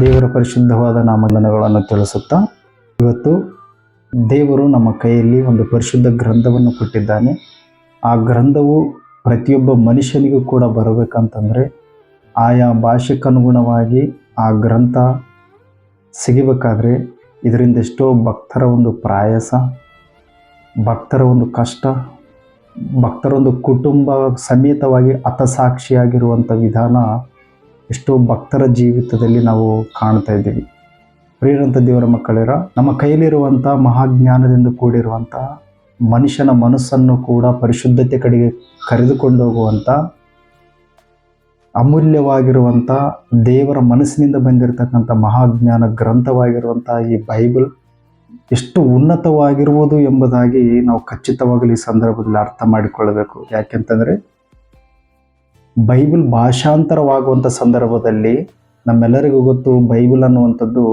ದೇವರ ಪರಿಶುದ್ಧವಾದ ನಾಮಗಳನ್ನು ತಿಳಿಸುತ್ತಾ ಇವತ್ತು ದೇವರು ನಮ್ಮ ಕೈಯಲ್ಲಿ ಒಂದು ಪರಿಶುದ್ಧ ಗ್ರಂಥವನ್ನು ಕೊಟ್ಟಿದ್ದಾನೆ. ಆ ಗ್ರಂಥವು ಪ್ರತಿಯೊಬ್ಬ ಮನುಷ್ಯನಿಗೂ ಕೂಡ ಬರಬೇಕಂತಂದರೆ ಆಯಾ ಭಾಷೆಗನುಗುಣವಾಗಿ ಆ ಗ್ರಂಥ ಸಿಗಬೇಕಾದ್ರೆ ಇದರಿಂದ ಎಷ್ಟೋ ಭಕ್ತರ ಒಂದು ಪ್ರಾಯಸ, ಭಕ್ತರ ಒಂದು ಕಷ್ಟ ಭಕ್ತರೊಂದು ಕುಟುಂಬ ಸಮೇತವಾಗಿ ಅತಸಾಕ್ಷಿಯಾಗಿರುವಂಥ ವಿಧಾನ ಎಷ್ಟೋ ಭಕ್ತರ ಜೀವಿತದಲ್ಲಿ ನಾವು ಕಾಣ್ತಾ ಇದ್ದೀವಿ. ಪ್ರಿಯರಂಥ ದೇವರ ಮಕ್ಕಳಿರ, ನಮ್ಮ ಕೈಯಲ್ಲಿರುವಂಥ ಮಹಾಜ್ಞಾನದಿಂದ ಕೂಡಿರುವಂಥ ಮನುಷ್ಯನ ಮನಸ್ಸನ್ನು ಕೂಡ ಪರಿಶುದ್ಧತೆ ಕಡೆಗೆ ಕರೆದುಕೊಂಡು ಹೋಗುವಂಥ ಅಮೂಲ್ಯವಾಗಿರುವಂಥ ದೇವರ ಮನಸ್ಸಿನಿಂದ ಬಂದಿರತಕ್ಕಂಥ ಮಹಾಜ್ಞಾನ ಗ್ರಂಥವಾಗಿರುವಂಥ ಈ ಬೈಬಲ್ ಎಷ್ಟು ಉನ್ನತವಾಗಿರುವುದು ಎಂಬುದಾಗಿ ನಾವು ಖಚಿತವಾಗಲಿ ಈ ಸಂದರ್ಭದಲ್ಲಿ ಅರ್ಥ ಮಾಡಿಕೊಳ್ಳಬೇಕು. ಯಾಕೆಂತಂದರೆ ಬೈಬಲ್ ಭಾಷಾಂತರವಾಗುವಂಥ ಸಂದರ್ಭದಲ್ಲಿ ನಮ್ಮೆಲ್ಲರಿಗೂ ಗೊತ್ತು ಬೈಬಲ್ ಅನ್ನುವಂಥದ್ದು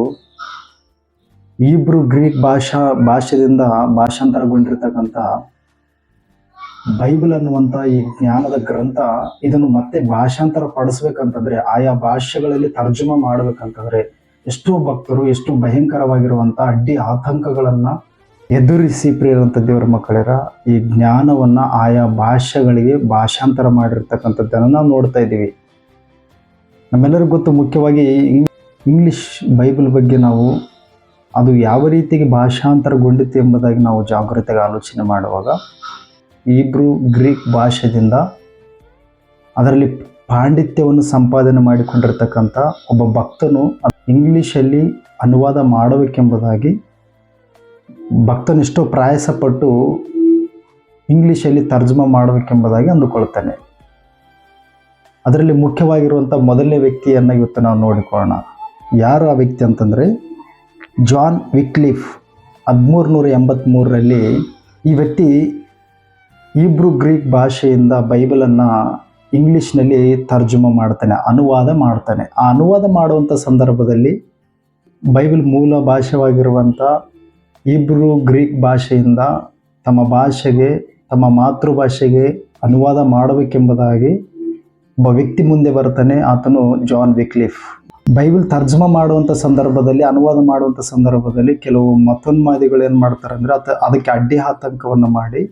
ಈಬ್ರು ಗ್ರೀಕ್ ಭಾಷಾ ಭಾಷೆಯಿಂದ ಭಾಷಾಂತರಗೊಂಡಿರ್ತಕ್ಕಂಥ ಬೈಬಲ್ ಅನ್ನುವಂಥ ಈ ಜ್ಞಾನದ ಗ್ರಂಥ ಇದನ್ನು ಮತ್ತೆ ಭಾಷಾಂತರ ಪಡಿಸ್ಬೇಕಂತಂದ್ರೆ ಆಯಾ ಭಾಷೆಗಳಲ್ಲಿ ತರ್ಜುಮ ಮಾಡ್ಬೇಕಂತಂದ್ರೆ ಎಷ್ಟೋ ಭಕ್ತರು ಎಷ್ಟು ಭಯಂಕರವಾಗಿರುವಂಥ ಅಡ್ಡಿ ಆತಂಕಗಳನ್ನ ಎದುರಿಸಿ ಪ್ರಿಯರಂತ ದೇವರ ಮಕ್ಕಳಿರ, ಈ ಜ್ಞಾನವನ್ನು ಆಯಾ ಭಾಷೆಗಳಿಗೆ ಭಾಷಾಂತರ ಮಾಡಿರ್ತಕ್ಕಂಥದ್ದನ್ನು ನಾವು ನೋಡ್ತಾ ಇದ್ದೀವಿ. ನಮ್ಮೆಲ್ಲರಿಗೂ ಗೊತ್ತು ಮುಖ್ಯವಾಗಿ ಇಂಗ್- ಇಂಗ್ಲಿಷ್ ಬೈಬಲ್ ಬಗ್ಗೆ ನಾವು ಅದು ಯಾವ ರೀತಿಗೆ ಭಾಷಾಂತರಗೊಂಡಿತ್ತು ಎಂಬುದಾಗಿ ನಾವು ಜಾಗೃತಿಗೆ ಆಲೋಚನೆ ಮಾಡುವಾಗ ಇಬ್ರು ಗ್ರೀಕ್ ಭಾಷೆಯಿಂದ ಅದರಲ್ಲಿ ಪಾಂಡಿತ್ಯವನ್ನು ಸಂಪಾದನೆ ಮಾಡಿಕೊಂಡಿರ್ತಕ್ಕಂಥ ಒಬ್ಬ ಭಕ್ತನು ಇಂಗ್ಲೀಷಲ್ಲಿ ಅನುವಾದ ಮಾಡಬೇಕೆಂಬುದಾಗಿ ಭಕ್ತನೆಷ್ಟೋ ಪ್ರಯಾಸಪಟ್ಟು ಇಂಗ್ಲೀಷಲ್ಲಿ ತರ್ಜುಮ ಮಾಡಬೇಕೆಂಬುದಾಗಿ ಅಂದುಕೊಳ್ತಾನೆ. ಅದರಲ್ಲಿ ಮುಖ್ಯವಾಗಿರುವಂಥ ಮೊದಲನೇ ವ್ಯಕ್ತಿಯನ್ನು ಇವತ್ತು ನಾವು ನೋಡಿಕೊಳ್ಳೋಣ. ಯಾರು ಆ ವ್ಯಕ್ತಿ ಅಂತಂದರೆ? ಜಾನ್ ವಿಕ್ಲಿಫ್ ಹದಿಮೂರು ನೂರ ಎಂಬತ್ತ್ಮೂರರಲ್ಲಿ ಈ ವ್ಯಕ್ತಿ ಈಬ್ರು ಗ್ರೀಕ್ ಭಾಷೆಯಿಂದ ಬೈಬಲನ್ನು ಇಂಗ್ಲೀಷ್ನಲ್ಲಿ ತರ್ಜುಮ ಮಾಡ್ತಾನೆ, ಅನುವಾದ ಮಾಡ್ತಾನೆ. ಆ ಅನುವಾದ ಮಾಡುವಂಥ ಸಂದರ್ಭದಲ್ಲಿ ಬೈಬಲ್ ಮೂಲ ಭಾಷೆವಾಗಿರುವಂಥ ಈಬ್ರು ಗ್ರೀಕ್ ಭಾಷೆಯಿಂದ ತಮ್ಮ ಭಾಷೆಗೆ, ತಮ್ಮ ಮಾತೃಭಾಷೆಗೆ ಅನುವಾದ ಮಾಡಬೇಕೆಂಬುದಾಗಿ ಒಬ್ಬ ವ್ಯಕ್ತಿ ಮುಂದೆ ಬರ್ತಾನೆ ಆತನು ಜಾನ್ ವಿಕ್ಲಿಫ್. ಬೈಬಲ್ ತರ್ಜಮ ಮಾಡುವಂಥ ಸಂದರ್ಭದಲ್ಲಿ, ಅನುವಾದ ಮಾಡುವಂಥ ಸಂದರ್ಭದಲ್ಲಿ ಕೆಲವು ಮತೋನ್ಮಾದಿಗಳು ಏನು ಮಾಡ್ತಾರೆ ಅಂದರೆ, ಅತ, ಅದಕ್ಕೆ ಅಡ್ಡಿ ಆತಂಕವನ್ನು ಮಾಡಿ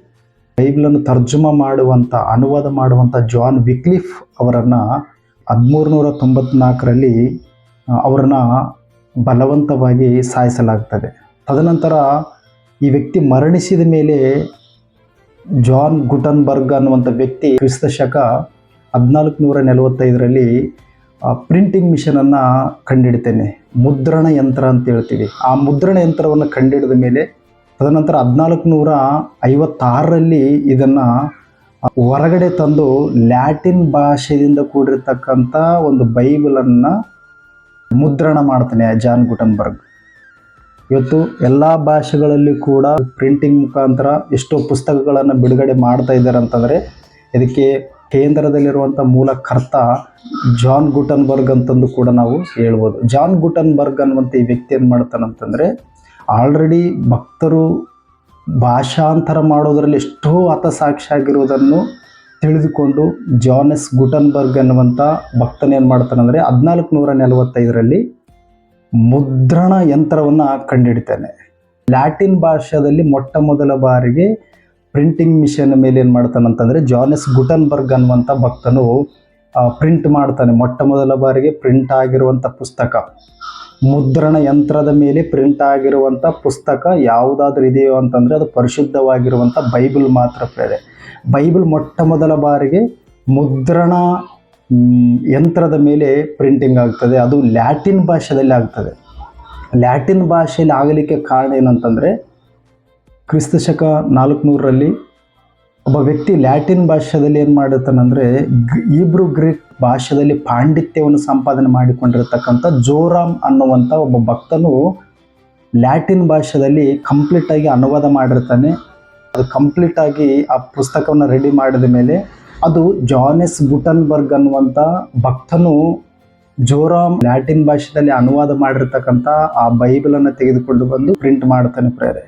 ಬೈಬಲನ್ನು ತರ್ಜುಮ ಮಾಡುವಂಥ, ಅನುವಾದ ಮಾಡುವಂಥ ಜಾನ್ ವಿಕ್ಲಿಫ್ ಅವರನ್ನು ಹದಿಮೂರು ನೂರ ತೊಂಬತ್ನಾಲ್ಕರಲ್ಲಿ ಅವರನ್ನು ಬಲವಂತವಾಗಿ ಸಾಯಿಸಲಾಗ್ತದೆ. ತದನಂತರ ಈ ವ್ಯಕ್ತಿ ಮರಣಿಸಿದ ಮೇಲೆ ಜಾನ್ ಗುಟನ್ಬರ್ಗ್ ಅನ್ನುವಂಥ ವ್ಯಕ್ತಿ ಕ್ರಿಸ್ತ ಶಕ ಹದಿನಾಲ್ಕು ನೂರ ನಲವತ್ತೈದರಲ್ಲಿ ಪ್ರಿಂಟಿಂಗ್ ಮಿಷನನ್ನು ಕಂಡಿಡ್ತೇನೆ, ಮುದ್ರಣ ಯಂತ್ರ ಅಂತ ಹೇಳ್ತೀವಿ. ಆ ಮುದ್ರಣ ಯಂತ್ರವನ್ನು ಕಂಡಿಡಿದ ಮೇಲೆ ತದನಂತರ ಹದಿನಾಲ್ಕು ನೂರ ಐವತ್ತಾರರಲ್ಲಿ ಇದನ್ನು ಹೊರಗಡೆ ತಂದು ಲ್ಯಾಟಿನ್ ಭಾಷೆಯಿಂದ ಕೂಡಿರ್ತಕ್ಕಂಥ ಒಂದು ಬೈಬಲನ್ನು ಮುದ್ರಣ ಮಾಡ್ತಾನೆ ಜಾನ್ ಗುಟನ್ಬರ್ಗ್. ಇವತ್ತು ಎಲ್ಲ ಭಾಷೆಗಳಲ್ಲಿ ಕೂಡ ಪ್ರಿಂಟಿಂಗ್ ಮುಖಾಂತರ ಎಷ್ಟೋ ಪುಸ್ತಕಗಳನ್ನು ಬಿಡುಗಡೆ ಮಾಡ್ತಾ ಇದ್ದಾರೆ ಅಂತಂದರೆ ಇದಕ್ಕೆ ಕೇಂದ್ರದಲ್ಲಿರುವಂಥ ಮೂಲ ಕರ್ತ ಜಾನ್ ಗುಟನ್ಬರ್ಗ್ ಅಂತಂದು ಕೂಡ ನಾವು ಹೇಳ್ಬೋದು. ಜಾನ್ ಗುಟನ್ಬರ್ಗ್ ಅನ್ನುವಂಥ ಈ ವ್ಯಕ್ತಿ ಏನು ಮಾಡ್ತಾನಂತಂದರೆ ಆಲ್ರೆಡಿ ಭಕ್ತರು ಭಾಷಾಂತರ ಮಾಡೋದರಲ್ಲಿ ಎಷ್ಟೋ ಹತಸಾಕ್ಷಿಯಾಗಿರುವುದನ್ನು ತಿಳಿದುಕೊಂಡು ಜಾನೆಸ್ ಗುಟನ್ಬರ್ಗ್ ಅನ್ನುವಂಥ ಭಕ್ತನೇನು ಮಾಡ್ತಾನಂದರೆ ಹದಿನಾಲ್ಕು ನೂರ ನಲವತ್ತೈದರಲ್ಲಿ ಮುದ್ರಣ ಯಂತ್ರವನ್ನು ಕಂಡುಹಿಡಿತಾನೆ ಲ್ಯಾಟಿನ್ ಭಾಷೆಯಲ್ಲಿ ಮೊಟ್ಟ ಮೊದಲ ಬಾರಿಗೆ ಪ್ರಿಂಟಿಂಗ್ ಮಿಷನ್ ಮೇಲೆ ಏನು ಮಾಡ್ತಾನಂತಂದರೆ ಜಾನೆಸ್ ಗುಟನ್ಬರ್ಗ್ ಅನ್ನುವಂಥ ಭಕ್ತನು ಪ್ರಿಂಟ್ ಮಾಡ್ತಾನೆ. ಮೊಟ್ಟ ಮೊದಲ ಬಾರಿಗೆ ಪ್ರಿಂಟ್ ಆಗಿರುವಂಥ ಪುಸ್ತಕ. ಮುದ್ರಣ ಯಂತ್ರದ ಮೇಲೆ ಪ್ರಿಂಟ್ ಆಗಿರುವಂಥ ಪುಸ್ತಕ ಯಾವುದಾದ್ರೂ ಇದೆಯೋ ಅಂತಂದರೆ ಅದು ಪರಿಶುದ್ಧವಾಗಿರುವಂಥ ಬೈಬಲ್ ಮಾತ್ರ ಪ್ರೇರೆ. ಬೈಬಲ್ ಮೊಟ್ಟ ಮೊದಲ ಬಾರಿಗೆ ಮುದ್ರಣ ಯಂತ್ರದ ಮೇಲೆ ಪ್ರಿಂಟಿಂಗ್ ಆಗ್ತದೆ. ಅದು ಲ್ಯಾಟಿನ್ ಭಾಷೆಯಲ್ಲಿ ಆಗ್ತದೆ. ಲ್ಯಾಟಿನ್ ಭಾಷೆಯಲ್ಲಿ ಆಗಲಿಕ್ಕೆ ಕಾರಣ ಏನಂತಂದರೆ ಕ್ರಿಸ್ತ ಶಕ ನಾಲ್ಕುನೂರರಲ್ಲಿ ಒಬ್ಬ ವ್ಯಕ್ತಿ ಲ್ಯಾಟಿನ್ ಭಾಷೆಯಲ್ಲಿ ಏನು ಮಾಡಿರ್ತಾನಂದರೆ ಇಬ್ರು ಗ್ರೀಕ್ ಭಾಷೆಯಲ್ಲಿ ಪಾಂಡಿತ್ಯವನ್ನು ಸಂಪಾದನೆ ಮಾಡಿಕೊಂಡಿರ್ತಕ್ಕಂಥ ಜೋರಾಮ್ ಅನ್ನುವಂಥ ಒಬ್ಬ ಭಕ್ತನು ಲ್ಯಾಟಿನ್ ಭಾಷೆಯಲ್ಲಿ ಕಂಪ್ಲೀಟಾಗಿ ಅನುವಾದ ಮಾಡಿರ್ತಾನೆ. ಅದು ಕಂಪ್ಲೀಟಾಗಿ ಆ ಪುಸ್ತಕವನ್ನು ರೆಡಿ ಮಾಡಿದ ಮೇಲೆ ಅದು ಜಾನೆಸ್ ಗುಟನ್ಬರ್ಗ್ ಅನ್ನುವಂಥ ಭಕ್ತನು ಜೋರಾಮ್ ಲ್ಯಾಟಿನ್ ಭಾಷೆಯಲ್ಲಿ ಅನುವಾದ ಮಾಡಿರ್ತಕ್ಕಂಥ ಆ ಬೈಬಲನ್ನು ತೆಗೆದುಕೊಂಡು ಬಂದು ಪ್ರಿಂಟ್ ಮಾಡ್ತಾನೆ ಪ್ರೇರೆ.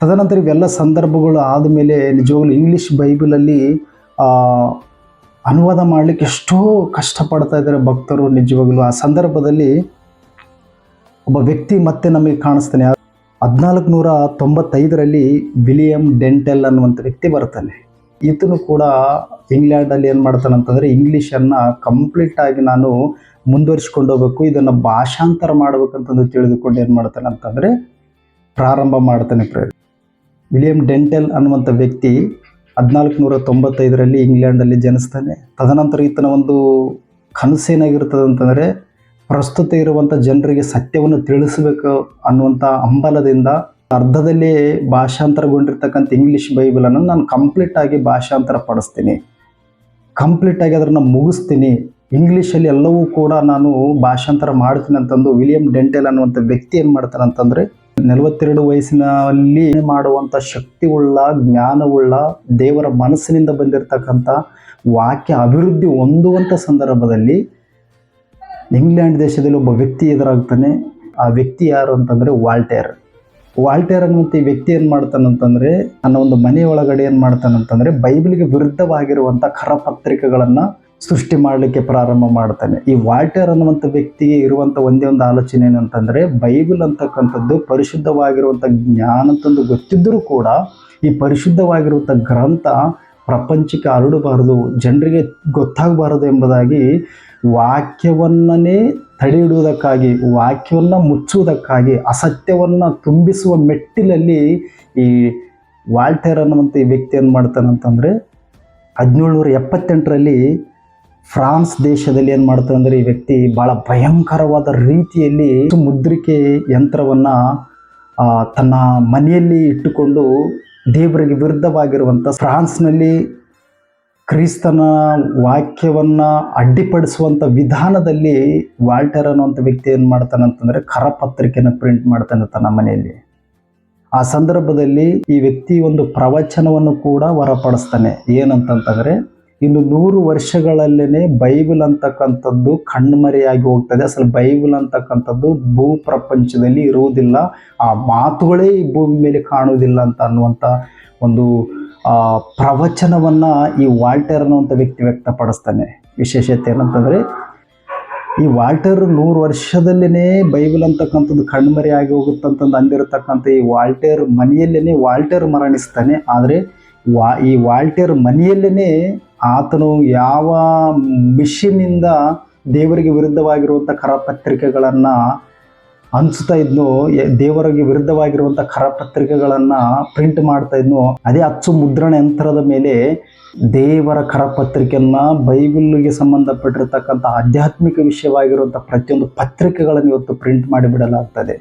ತದನಂತರ ಇವೆಲ್ಲ ಸಂದರ್ಭಗಳು ಆದಮೇಲೆ ನಿಜವಾಗ್ಲೂ ಇಂಗ್ಲೀಷ್ ಬೈಬಲಲ್ಲಿ ಅನುವಾದ ಮಾಡಲಿಕ್ಕೆ ಎಷ್ಟೋ ಕಷ್ಟಪಡ್ತಾ ಇದ್ದಾರೆ ಭಕ್ತರು ನಿಜವಾಗ್ಲೂ. ಆ ಸಂದರ್ಭದಲ್ಲಿ ಒಬ್ಬ ವ್ಯಕ್ತಿ ಮತ್ತೆ ನಮಗೆ ಕಾಣಿಸ್ತಾನೆ. ಹದಿನಾಲ್ಕು ನೂರ ತೊಂಬತ್ತೈದರಲ್ಲಿ ವಿಲಿಯಂ ಡೆಂಟೆಲ್ ಅನ್ನುವಂಥ ವ್ಯಕ್ತಿ ಬರ್ತಾನೆ. ಈತನು ಕೂಡ ಇಂಗ್ಲೆಂಡಲ್ಲಿ ಏನು ಮಾಡ್ತಾನೆ ಅಂತಂದರೆ ಇಂಗ್ಲೀಷನ್ನು ಕಂಪ್ಲೀಟಾಗಿ ನಾನು ಮುಂದುವರಿಸ್ಕೊಂಡು ಹೋಗ್ಬೇಕು, ಇದನ್ನು ಭಾಷಾಂತರ ಮಾಡ್ಬೇಕಂತಂದು ತಿಳಿದುಕೊಂಡು ಏನು ಮಾಡ್ತಾನೆ ಅಂತಂದರೆ ಪ್ರಾರಂಭ ಮಾಡ್ತಾನೆ ಪ್ರೇರ್ ವಿಲಿಯಂ ಡೆಂಟೆಲ್ ಅನ್ನುವಂಥ ವ್ಯಕ್ತಿ ಹದಿನಾಲ್ಕು ನೂರ ತೊಂಬತ್ತೈದರಲ್ಲಿ ಇಂಗ್ಲೆಂಡಲ್ಲಿ ಜನಿಸ್ತಾನೆ. ತದನಂತರ ಈತನ ಒಂದು ಕನಸೇನಾಗಿರ್ತದೆ ಅಂತಂದರೆ ಪ್ರಸ್ತುತ ಇರುವಂಥ ಜನರಿಗೆ ಸತ್ಯವನ್ನು ತಿಳಿಸಬೇಕು ಅನ್ನುವಂಥ ಹಂಬಲದಿಂದ ಅರ್ಧದಲ್ಲಿ ಭಾಷಾಂತರಗೊಂಡಿರ್ತಕ್ಕಂಥ ಇಂಗ್ಲೀಷ್ ಬೈಬಲನ್ನು ನಾನು ಕಂಪ್ಲೀಟ್ ಆಗಿ ಭಾಷಾಂತರ ಪಡಿಸ್ತೀನಿ. ಕಂಪ್ಲೀಟ್ ಆಗಿ ಅದನ್ನು ಮುಗಿಸ್ತೀನಿ. ಇಂಗ್ಲೀಷಲ್ಲಿ ಎಲ್ಲವೂ ಕೂಡ ನಾನು ಭಾಷಾಂತರ ಮಾಡ್ತೀನಿ ಅಂತಂದು ವಿಲಿಯಂ ಡೆಂಟೆಲ್ ಅನ್ನುವಂಥ ವ್ಯಕ್ತಿ ಏನು ಮಾಡ್ತಾನೆ ಅಂತಂದರೆ, ನಲವತ್ತೆರಡು ವಯಸ್ಸಿನಲ್ಲಿ ಮಾಡುವಂಥ ಶಕ್ತಿವುಳ್ಳ ಜ್ಞಾನವುಳ್ಳ, ದೇವರ ಮನಸ್ಸಿನಿಂದ ಬಂದಿರತಕ್ಕಂಥ ವಾಕ್ಯ ಅಭಿವೃದ್ಧಿ ಹೊಂದುವಂಥ ಸಂದರ್ಭದಲ್ಲಿ ಇಂಗ್ಲೆಂಡ್ ದೇಶದಲ್ಲಿ ಒಬ್ಬ ವ್ಯಕ್ತಿ ಎದುರಾಗ್ತಾನೆ. ಆ ವ್ಯಕ್ತಿ ಯಾರು ಅಂತಂದರೆ ವಾಲ್ಟೇರ್ ವಾಲ್ಟೇರ್ ಅನ್ನುವಂಥ ವ್ಯಕ್ತಿ ಏನು ಮಾಡ್ತಾನಂತಂದರೆ ನನ್ನ ಒಂದು ಮನೆ ಒಳಗಡೆ ಏನು ಮಾಡ್ತಾನಂತಂದರೆ ಬೈಬಲ್ಗೆ ವಿರುದ್ಧವಾಗಿರುವಂಥ ಕರಪತ್ರಿಕೆಗಳನ್ನು ಸೃಷ್ಟಿ ಮಾಡಲಿಕ್ಕೆ ಪ್ರಾರಂಭ ಮಾಡ್ತಾನೆ. ಈ ವಾಲ್ಟೇರ್ ಅನ್ನುವಂಥ ವ್ಯಕ್ತಿಗೆ ಇರುವಂಥ ಒಂದೇ ಒಂದು ಆಲೋಚನೆ ಏನಂತಂದರೆ ಬೈಬಲ್ ಅಂತಕ್ಕಂಥದ್ದು ಪರಿಶುದ್ಧವಾಗಿರುವಂಥ ಜ್ಞಾನ ಅಂತಂದು ಗೊತ್ತಿದ್ದರೂ ಕೂಡ ಈ ಪರಿಶುದ್ಧವಾಗಿರುವಂಥ ಗ್ರಂಥ ಪ್ರಪಂಚಕ್ಕೆ ಹರಡಬಾರದು ಜನರಿಗೆ ಗೊತ್ತಾಗಬಾರದು ಎಂಬುದಾಗಿ ವಾಕ್ಯವನ್ನೇ ತಡೆ ಹಿಡುವುದಕ್ಕಾಗಿ ವಾಕ್ಯವನ್ನು ಮುಚ್ಚುವುದಕ್ಕಾಗಿ, ಅಸತ್ಯವನ್ನು ತುಂಬಿಸುವ ಮೆಟ್ಟಿಲಲ್ಲಿ ಈ ವಾಲ್ಟೇರ್ ಅನ್ನುವಂಥ ಈ ವ್ಯಕ್ತಿ ಏನು ಮಾಡ್ತಾನಂತಂದರೆ ಹದಿನೇಳುನೂರ ಎಪ್ಪತ್ತೆಂಟರಲ್ಲಿ ಫ್ರಾನ್ಸ್ ದೇಶದಲ್ಲಿ ಏನು ಮಾಡ್ತಾನೆ ಅಂದರೆ ಈ ವ್ಯಕ್ತಿ ಭಾಳ ಭಯಂಕರವಾದ ರೀತಿಯಲ್ಲಿ ಮುದ್ರಿಕೆ ಯಂತ್ರವನ್ನು ತನ್ನ ಮನೆಯಲ್ಲಿ ಇಟ್ಟುಕೊಂಡು ದೇವರಿಗೆ ವಿರುದ್ಧವಾಗಿರುವಂಥ ಫ್ರಾನ್ಸ್ನಲ್ಲಿ ಕ್ರಿಸ್ತನ ವಾಕ್ಯವನ್ನು ಅಡ್ಡಿಪಡಿಸುವಂಥ ವಿಧಾನದಲ್ಲಿ ವಾಲ್ಟರ್ ಅನ್ನುವಂಥ ವ್ಯಕ್ತಿ ಏನು ಮಾಡ್ತಾನೆ ಕರಪತ್ರಿಕೆಯನ್ನು ಪ್ರಿಂಟ್ ಮಾಡ್ತಾನೆ ತನ್ನ ಮನೆಯಲ್ಲಿ. ಆ ಸಂದರ್ಭದಲ್ಲಿ ಈ ವ್ಯಕ್ತಿ ಒಂದು ಪ್ರವಚನವನ್ನು ಕೂಡ ಹೊರಪಡಿಸ್ತಾನೆ ಏನಂತಂತಂದರೆ, ಇನ್ನು ನೂರು ವರ್ಷಗಳಲ್ಲೇ ಬೈಬಲ್ ಅಂತಕ್ಕಂಥದ್ದು ಕಣ್ಮರೆಯಾಗಿ ಹೋಗ್ತದೆ. ಅಸಲು ಬೈಬಲ್ ಅಂತಕ್ಕಂಥದ್ದು ಭೂ ಪ್ರಪಂಚದಲ್ಲಿ ಇರುವುದಿಲ್ಲ. ಆ ಮಾತುಗಳೇ ಈ ಭೂಮಿ ಮೇಲೆ ಕಾಣುವುದಿಲ್ಲ ಅಂತ ಅನ್ನುವಂಥ ಒಂದು ಪ್ರವಚನವನ್ನು ಈ ವಾಲ್ಟರ್ ಅನ್ನುವಂಥ ವ್ಯಕ್ತಿ ವ್ಯಕ್ತಪಡಿಸ್ತಾನೆ. ವಿಶೇಷತೆ ಏನಂತಂದರೆ, ಈ ವಾಲ್ಟರ್ ನೂರು ವರ್ಷದಲ್ಲೇ ಬೈಬಲ್ ಅಂತಕ್ಕಂಥದ್ದು ಕಣ್ಮರೆ ಆಗಿ ಹೋಗುತ್ತಂತಂದು ಅಂದಿರತಕ್ಕಂಥ ಈ ವಾಲ್ಟೇರ್ ಮನೆಯಲ್ಲೇ ವಾಲ್ಟೇರ್ ಮರಣಿಸ್ತಾನೆ. ಆದರೆ ವಾ, ಈ ವಾಲ್ಟರ್ ಮನೆಯಲ್ಲೇ ಆತನು ಯಾವ ಮಿಷಿನಿಂದ ದೇವರಿಗೆ ವಿರುದ್ಧವಾಗಿರುವಂಥ ಕರಪತ್ರಿಕೆಗಳನ್ನು ಹಂಚ್ತಾ ಇದ್ನು ದೇವರಿಗೆ ವಿರುದ್ಧವಾಗಿರುವಂಥ ಕರಪತ್ರಿಕೆಗಳನ್ನು ಪ್ರಿಂಟ್ ಮಾಡ್ತಾ ಇದ್ನು, ಅದೇ ಅಚ್ಚು ಮುದ್ರಣ ಯಂತ್ರದ ಮೇಲೆ ದೇವರ ಕರಪತ್ರಿಕೆಯನ್ನ ಬೈಬಲ್ಗೆ ಸಂಬಂಧಪಟ್ಟಿರ್ತಕ್ಕಂಥ ಆಧ್ಯಾತ್ಮಿಕ ವಿಷಯವಾಗಿರುವಂಥ ಪ್ರತಿಯೊಂದು ಪತ್ರಿಕೆಗಳನ್ನು ಇವತ್ತು ಪ್ರಿಂಟ್ ಮಾಡಿಬಿಡಲಾಗ್ತದೆ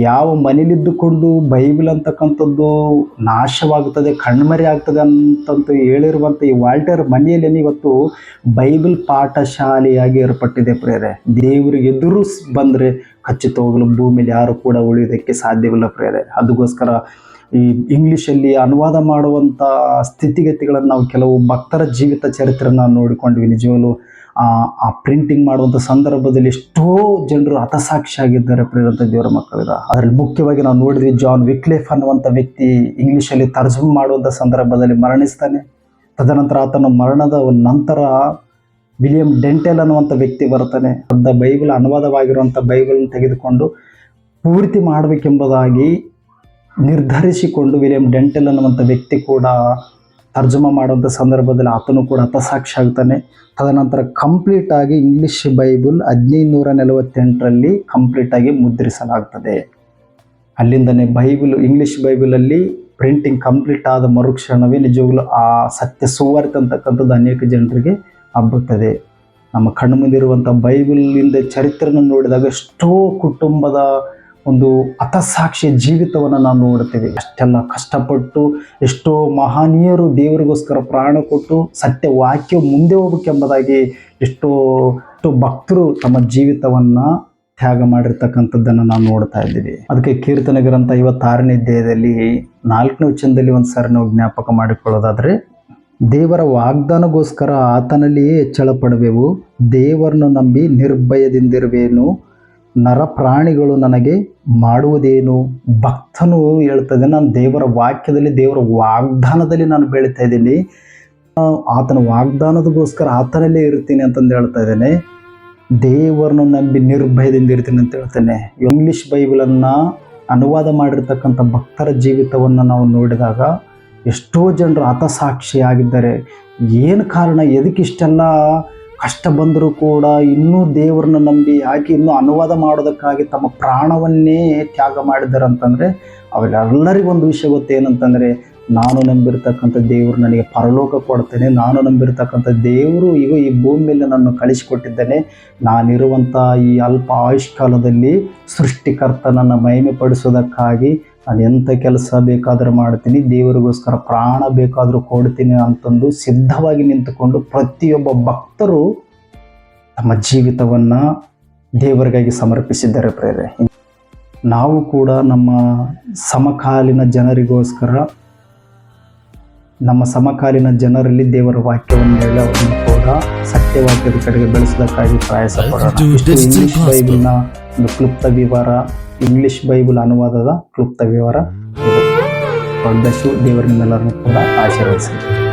ಯಾವ ಮನೇಲಿದ್ದುಕೊಂಡು ಬೈಬಲ್ ಅಂತಕ್ಕಂಥದ್ದು ನಾಶವಾಗುತ್ತದೆ ಕಣ್ಮರೆ ಆಗ್ತದೆ ಅಂತಂತ ಹೇಳಿರುವಂಥ ಈ ವಾಲ್ಟರ್ ಮನೆಯಲ್ಲೇನೆ ಇವತ್ತು ಬೈಬಲ್ ಪಾಠಶಾಲೆಯಾಗಿ ಏರ್ಪಟ್ಟಿದೆ ಪ್ರೇರೆ. ದೇವರಿಗೆ ಎದುರು ಬಂದ್ರೆ ಖಚಿತ ಹೋಗಲು ಭೂಮಿಯಲ್ಲಿ ಯಾರು ಕೂಡ ಉಳಿಯೋದಕ್ಕೆ ಸಾಧ್ಯವಿಲ್ಲ ಪ್ರೇರೆ ಅದಕ್ಕೋಸ್ಕರ ಈ ಇಂಗ್ಲೀಷಲ್ಲಿ ಅನುವಾದ ಮಾಡುವಂಥ ಸ್ಥಿತಿಗತಿಗಳನ್ನು ನಾವು ಕೆಲವು ಭಕ್ತರ ಜೀವಿತ ಚರಿತ್ರೆನ ನೋಡಿಕೊಂಡ್ವಿ. ನಿಜವಾಗಲೂ, ಆ ಪ್ರಿಂಟಿಂಗ್ ಮಾಡುವಂಥ ಸಂದರ್ಭದಲ್ಲಿ ಎಷ್ಟೋ ಜನರು ಹತಸಾಕ್ಷಿಯಾಗಿದ್ದಾರೆ ಪ್ರೇರಂತ ದೇವರ ಮಕ್ಕಳಿಗ. ಅದರಲ್ಲಿ ಮುಖ್ಯವಾಗಿ ನಾವು ನೋಡಿದ್ವಿ, ಜಾನ್ ವಿಕ್ಲೇಫ್ ಅನ್ನುವಂಥ ವ್ಯಕ್ತಿ ಇಂಗ್ಲೀಷಲ್ಲಿ ತರ್ಜುಮ್ ಮಾಡುವಂಥ ಸಂದರ್ಭದಲ್ಲಿ ಮರಣಿಸ್ತಾನೆ. ತದನಂತರ ಆತನ ಮರಣದ ನಂತರ ವಿಲಿಯಂ ಡೆಂಟೆಲ್ ಅನ್ನುವಂಥ ವ್ಯಕ್ತಿ ಬರ್ತಾನೆ ಅರ್ಧ ಬೈಬಲ್ ಅನುವಾದವಾಗಿರುವಂಥ ಬೈಬಲ್ನ ತೆಗೆದುಕೊಂಡು ಪೂರ್ತಿ ಮಾಡಬೇಕೆಂಬುದಾಗಿ ನಿರ್ಧರಿಸಿಕೊಂಡು ವಿಲಿಯಂ ಡೆಂಟೆಲ್ ಅನ್ನುವಂಥ ವ್ಯಕ್ತಿ ಕೂಡ ತರ್ಜುಮಾ ಮಾಡುವಂಥ ಸಂದರ್ಭದಲ್ಲಿ ಆತನು ಕೂಡ ಹತಸಾಕ್ಷಿ ಆಗ್ತಾನೆ. ತದನಂತರ ಕಂಪ್ಲೀಟ್ ಆಗಿ ಇಂಗ್ಲಿಷ್ ಬೈಬಲ್ ಹದಿನೈದು ನೂರ ನಲವತ್ತೆಂಟರಲ್ಲಿ ಕಂಪ್ಲೀಟ್ ಆಗಿ ಮುದ್ರಿಸಲಾಗ್ತದೆ. ಅಲ್ಲಿಂದನೇ ಬೈಬಲ್, ಇಂಗ್ಲಿಷ್ ಬೈಬಲಲ್ಲಿ ಪ್ರಿಂಟಿಂಗ್ ಕಂಪ್ಲೀಟ್ ಆದ ಮರುಕ್ಷಣವೇ ನಿಜವಾಗ್ಲೂ ಆ ಸತ್ಯ ಸುವಾರ್ತೆ ಅಂತಕ್ಕಂಥದ್ದು ಅನೇಕ ಜನರಿಗೆ ಹಬ್ಬುತ್ತದೆ. ನಮ್ಮ ಕಣ್ಣು ಮುಂದಿರುವಂಥ ಬೈಬಲ್ನಿಂದ ಚರಿತ್ರೆಯನ್ನು ನೋಡಿದಾಗ ಎಷ್ಟೋ ಕುಟುಂಬದ ಒಂದು ಹತಸಾಕ್ಷಿಯ ಜೀವಿತವನ್ನು ನಾವು ನೋಡುತ್ತೇವೆ. ಅಷ್ಟೆಲ್ಲ ಕಷ್ಟಪಟ್ಟು, ಎಷ್ಟೋ ಮಹನೀಯರು ದೇವರಿಗೋಸ್ಕರ ಪ್ರಾಣ ಕೊಟ್ಟು ಸತ್ಯ ವಾಕ್ಯ ಮುಂದೆ ಹೋಗಬೇಕೆಂಬುದಾಗಿ ಎಷ್ಟೋ ಎಷ್ಟೋ ಭಕ್ತರು ತಮ್ಮ ಜೀವಿತವನ್ನು ತ್ಯಾಗ ಮಾಡಿರ್ತಕ್ಕಂಥದ್ದನ್ನು ನಾವು ನೋಡ್ತಾ ಇದ್ದೀವಿ. ಅದಕ್ಕೆ ಕೀರ್ತನೆ ಗ್ರಂಥ ಇವತ್ತಾರನೇ ದೇಹದಲ್ಲಿ ನಾಲ್ಕನೇ ವಚನದಲ್ಲಿ ಒಂದು ಸಾರಿ ನಾವು ಜ್ಞಾಪಕ ಮಾಡಿಕೊಳ್ಳೋದಾದರೆ ದೇವರ ವಾಗ್ದಾನಗೋಸ್ಕರ ಆತನಲ್ಲಿಯೇ ಹೆಚ್ಚಳ ಪಡುವೆವು ದೇವರನ್ನು ನಂಬಿ ನಿರ್ಭಯದಿಂದಿರುವೇನು. ನರಪ್ರಾಣಿಗಳು ನನಗೆ ಮಾಡುವುದೇನು? ಭಕ್ತನು ಹೇಳ್ತದೆ, ನಾನು ದೇವರ ವಾಕ್ಯದಲ್ಲಿ, ದೇವರ ವಾಗ್ದಾನದಲ್ಲಿ ನಾನು ಬೆಳೀತಾ ಇದ್ದೀನಿ. ಆತನ ವಾಗ್ದಾನದಗೋಸ್ಕರ ಆತನಲ್ಲೇ ಇರ್ತೀನಿ ಅಂತಂದು ಹೇಳ್ತಾ ಇದ್ದೇನೆ. ದೇವರನ್ನು ನಂಬಿ ನಿರ್ಭಯದಿಂದ ಇರ್ತೀನಿ ಅಂತ ಹೇಳ್ತೇನೆ. ಇಂಗ್ಲಿಷ್ ಬೈಬಲನ್ನು ಅನುವಾದ ಮಾಡಿರ್ತಕ್ಕಂಥ ಭಕ್ತರ ಜೀವಿತವನ್ನು ನಾವು ನೋಡಿದಾಗ ಎಷ್ಟೋ ಜನರು ಹತಸಾಕ್ಷಿಯಾಗಿದ್ದಾರೆ. ಏನು ಕಾರಣ? ಎದಕ್ಕೆ ಇಷ್ಟೆಲ್ಲ ಕಷ್ಟ ಬಂದರೂ ಕೂಡ ಇನ್ನೂ ದೇವರನ್ನ ನಂಬಿ ಯಾಕೆ ಇನ್ನೂ ಅನುವಾದ ಮಾಡೋದಕ್ಕಾಗಿ ತಮ್ಮ ಪ್ರಾಣವನ್ನೇ ತ್ಯಾಗ ಮಾಡಿದ್ದಾರೆ ಅಂತಂದರೆ, ಅವರೆಲ್ಲರಿಗೂ ಒಂದು ವಿಷಯ ಗೊತ್ತೇನಂತಂದರೆ, ನಾನು ನಂಬಿರ್ತಕ್ಕಂಥ ದೇವರು ನನಗೆ ಪರಲೋಕ ಕೊಡ್ತೇನೆ. ನಾನು ನಂಬಿರ್ತಕ್ಕಂಥ ದೇವರು ಈಗ ಈ ಭೂಮಿಯಲ್ಲಿ ನನ್ನ ಕಳಿಸಿಕೊಟ್ಟಿದ್ದೇನೆ. ನಾನಿರುವಂಥ ಈ ಅಲ್ಪ ಆಯುಷ್ಕಾಲದಲ್ಲಿ ಸೃಷ್ಟಿಕರ್ತನನ್ನು ಮಹಿಮೆ ಪಡಿಸೋದಕ್ಕಾಗಿ ನಾನು ಎಂಥ ಕೆಲಸ ಬೇಕಾದರೂ ಮಾಡ್ತೀನಿ ದೇವರಿಗೋಸ್ಕರ ಪ್ರಾಣ ಬೇಕಾದರೂ ಕೊಡ್ತೀನಿ ಅಂತಂದು ಸಿದ್ಧವಾಗಿ ನಿಂತುಕೊಂಡು ಪ್ರತಿಯೊಬ್ಬ ಭಕ್ತರು ತಮ್ಮ ಜೀವಿತವನ್ನು ದೇವರಿಗಾಗಿ ಸಮರ್ಪಿಸಿದ್ದಾರೆ ಪ್ರೇರೆ. ನಾವು ಕೂಡ ನಮ್ಮ ಸಮಕಾಲೀನ ಜನರಿಗೋಸ್ಕರ ನಮ್ಮ ಸಮಕಾಲೀನ ಜನರಲ್ಲಿ ದೇವರ ವಾಕ್ಯವನ್ನು ಹೇಳಿ ಅವರನ್ನು ಕೂಡ ಸತ್ಯವಾಕ್ಯದ ಕಡೆಗೆ ಬೆಳೆಸೋದಕ್ಕಾಗಿ ಪ್ರಯಾಸ ಪಡೋಣ. ಇಂಗ್ಲೀಷ್ ಇಂಗ್ಲಿಷ್ ಬೈಬಲ್ನ ಒಂದು ಕ್ಲುಪ್ತ ವಿವರ ಇಂಗ್ಲಿಷ್ ಬೈಬಲ್ ಅನುವಾದದ ಕ್ಲುಪ್ತ ವಿವರ ಇದು. ದೊಡ್ಡ ದೇವರ ಕೂಡ ಆಶೀರ್ವದಿಸಲಿ